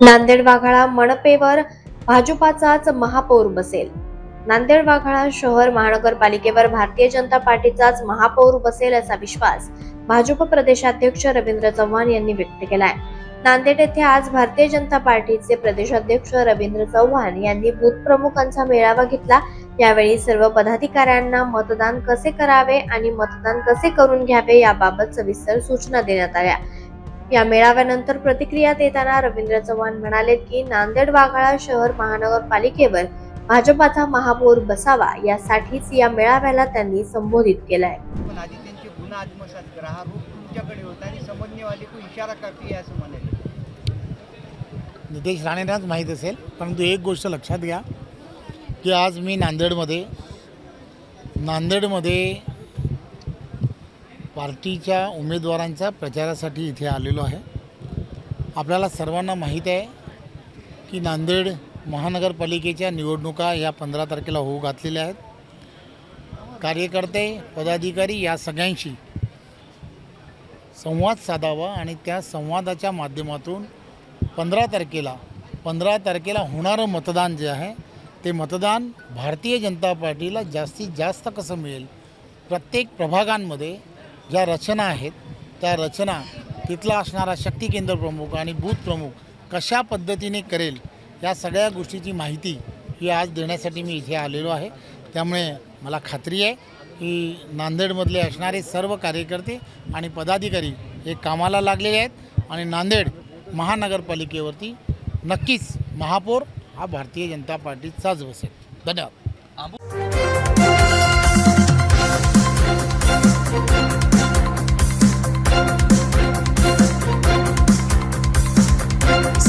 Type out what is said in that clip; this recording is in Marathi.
नांदेड वाघाळा मनपेवर भाजपाचाच महापौर बसेल. नांदेड वाघाळा शहर महानगरपालिकेवर भारतीय जनता पार्टीचाच महापौर बसेल असा विश्वास भाजप प्रदेशाध्यक्ष रवींद्र चव्हाण यांनी व्यक्त केलाय. नांदेड येथे आज भारतीय जनता पार्टीचे प्रदेशाध्यक्ष रवींद्र चव्हाण यांनी बूथ प्रमुखांचा मेळावा घेतला. यावेळी सर्व पदाधिकाऱ्यांना मतदान कसे करावे आणि मतदान कसे करून घ्यावे याबाबत सविस्तर सूचना देण्यात आल्या. या मेळाव्यानंतर प्रतिक्रिया देताना रवींद्र चव्हाण म्हणाले की नांदेड वाघाळा शहर महानगरपालिकेवर भाजपाचा महापौर बसावा यासाठीच या मेळाव्याला त्यांनी संबोधित केलाय. पण आधी त्यांचे गुन्हा आत्मसात करा हा तुमच्याकडे होता आणि समजणेवाले को इशारा करते असं म्हणाले नितेश राणेंनाच माहीत असेल परंतु एक गोष्ट लक्षात घ्या की आज मी नांदेडमध्ये नांदेडमध्ये पार्टीच्या उमेदवारांच्या प्रचारासाठी इथे आलेलो आहे. आपल्याला सर्वांना माहीत आहे की नांदेड महानगरपालिकेच्या निवडणुका या पंधरा तारखेला होऊ घातलेल्या आहेत. कार्यकर्ते पदाधिकारी या सगळ्यांशी संवाद साधावा आणि त्या संवादाच्या माध्यमातून पंधरा तारखेला पंधरा तारखेला होणारं मतदान जे आहे ते मतदान भारतीय जनता पार्टीला जास्तीत जास्त कसं मिळेल? प्रत्येक प्रभागांमध्ये ज्या रचना आहेत त्या रचना तिथला असणारा शक्ती केंद्र प्रमुख आणि बूथ प्रमुख कशा पद्धतीने करेल या सगळ्या गोष्टीची माहिती ही आज देण्यासाठी मी इथे आलेलो आहे. त्यामुळे मला खात्री आहे की नांदेडमधले असणारे सर्व कार्यकर्ते आणि पदाधिकारी हे कामाला लागलेले आहेत आणि नांदेड महानगरपालिकेवरती नक्कीच महापौर हा भारतीय जनता पार्टीचाच बसेल धन्यवाद.